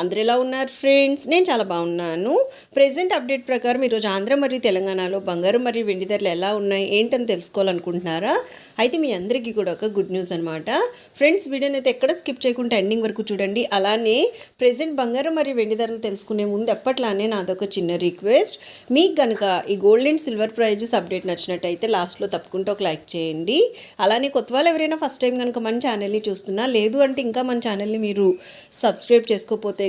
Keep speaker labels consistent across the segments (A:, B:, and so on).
A: అందరు ఎలా ఉన్నారు ఫ్రెండ్స్ నేను చాలా బాగున్నాను. ప్రెసెంట్ అప్డేట్ ప్రకారం ఈరోజు ఆంధ్ర మరియు తెలంగాణలో బంగారం మరియు వెండి ధరలు ఎలా ఉన్నాయి ఏంటని తెలుసుకోవాలనుకుంటున్నారా? అయితే మీ అందరికీ కూడా ఒక గుడ్ న్యూస్ అనమాట ఫ్రెండ్స్ వీడియోని అయితే ఎక్కడ స్కిప్ చేయకుండా ఎండింగ్ వరకు చూడండి. అలానే ప్రెసెంట్ బంగారం మరియు వెండి ధరలు తెలుసుకునే ముందు ఎప్పట్లానే నాదొక చిన్న రిక్వెస్ట్ మీకు కనుక ఈ gold and silver prices update నచ్చినట్టయితే లాస్ట్లో తప్పకుండా ఒక లైక్ చేయండి. అలానే కొత్త వాళ్ళు ఎవరైనా ఫస్ట్ టైం కనుక మన ఛానల్ని చూస్తున్నా లేదు అంటే ఇంకా మన ఛానల్ని మీరు సబ్స్క్రైబ్ చేసుకోకపోతే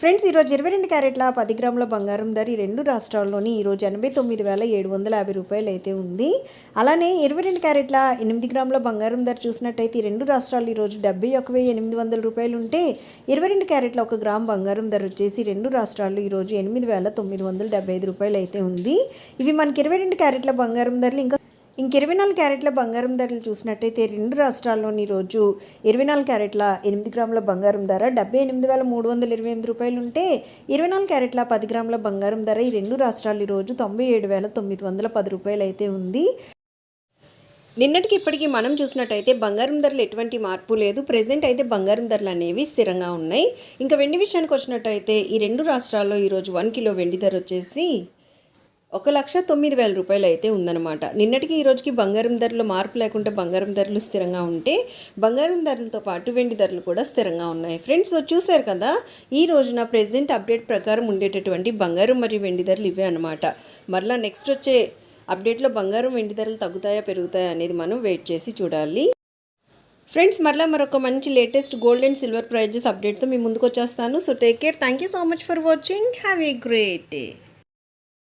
A: ఫ్రెండ్స్ ఈరోజు ఇరవై రెండు క్యారెట్ల పది గ్రాముల బంగారం ధర ఈ రెండు రాష్ట్రాల్లోని ఈరోజు ఎనభై తొమ్మిది వేల ఏడు వందల యాభై రూపాయలు అయితే ఉంది. అలానే ఇరవై రెండు క్యారెట్ల ఎనిమిది గ్రాముల బంగారం ధర చూసినట్టయితే ఈ రెండు రాష్ట్రాలు ఈరోజు డెబ్బై ఒక వెయ్యి ఎనిమిది వందల రూపాయలు ఉంటే ఇరవై రెండు క్యారెట్ల ఒక గ్రామ్ బంగారం ధర వచ్చేసి రెండు రాష్ట్రాల్లో ఈరోజు ఎనిమిది వేల తొమ్మిది వందల డెబ్బై ఐదు రూపాయలు అయితే ఉంది. ఇవి మనకి ఇరవై రెండు క్యారెట్ల బంగారం ధరలు ఇంకా ఇంక ఇరవై నాలుగు క్యారెట్ల బంగారం ధరలు చూసినట్టయితే రెండు రాష్ట్రాల్లోని రోజు ఇరవై నాలుగు క్యారెట్ల ఎనిమిది గ్రాముల బంగారం ధర డెబ్బై ఎనిమిది వేల మూడు వందల ఇరవై ఎనిమిది రూపాయలు ఉంటే ఇరవై నాలుగు క్యారెట్ల పది గ్రాముల బంగారం ధర ఈ రెండు రాష్ట్రాలు ఈ రోజు తొంభై ఏడు వేల తొమ్మిది వందల పది రూపాయలు అయితే ఉంది. నిన్నటికి ఇప్పటికీ మనం చూసినట్టయితే బంగారం ధరలు ఎటువంటి మార్పు లేదు. ప్రజెంట్ అయితే బంగారం ధరలు అనేవి స్థిరంగా ఉన్నాయి. ఇంకా వెండి విషయానికి వచ్చినట్టయితే ఈ రెండు రాష్ట్రాల్లో ఈరోజు వన్ కిలో వెండి ధర వచ్చేసి ఒక లక్ష తొమ్మిది వేల రూపాయలు అయితే ఉందన్నమాట. నిన్నటికి ఈ రోజుకి బంగారం ధరలు మార్పు లేకుంటే బంగారం ధరలు స్థిరంగా ఉంటే బంగారం ధరలతో పాటు వెండి ధరలు కూడా స్థిరంగా ఉన్నాయి. ఫ్రెండ్స్ చూశారు కదా ఈ రోజున ప్రెసెంట్ అప్డేట్ ప్రకారం ఉండేటటువంటి బంగారం మరియు వెండి ధరలు ఇవే అనమాట మరలా నెక్స్ట్ వచ్చే అప్డేట్లో బంగారం వెండి ధరలు తగ్గుతాయా పెరుగుతాయా అనేది మనం వెయిట్ చేసి చూడాలి. ఫ్రెండ్స్ మరలా మరొక మంచి latest gold and silver prices అప్డేట్తో మీ ముందుకు వచ్చేస్తాను. So take care. Thank you so much for watching. Have a great day.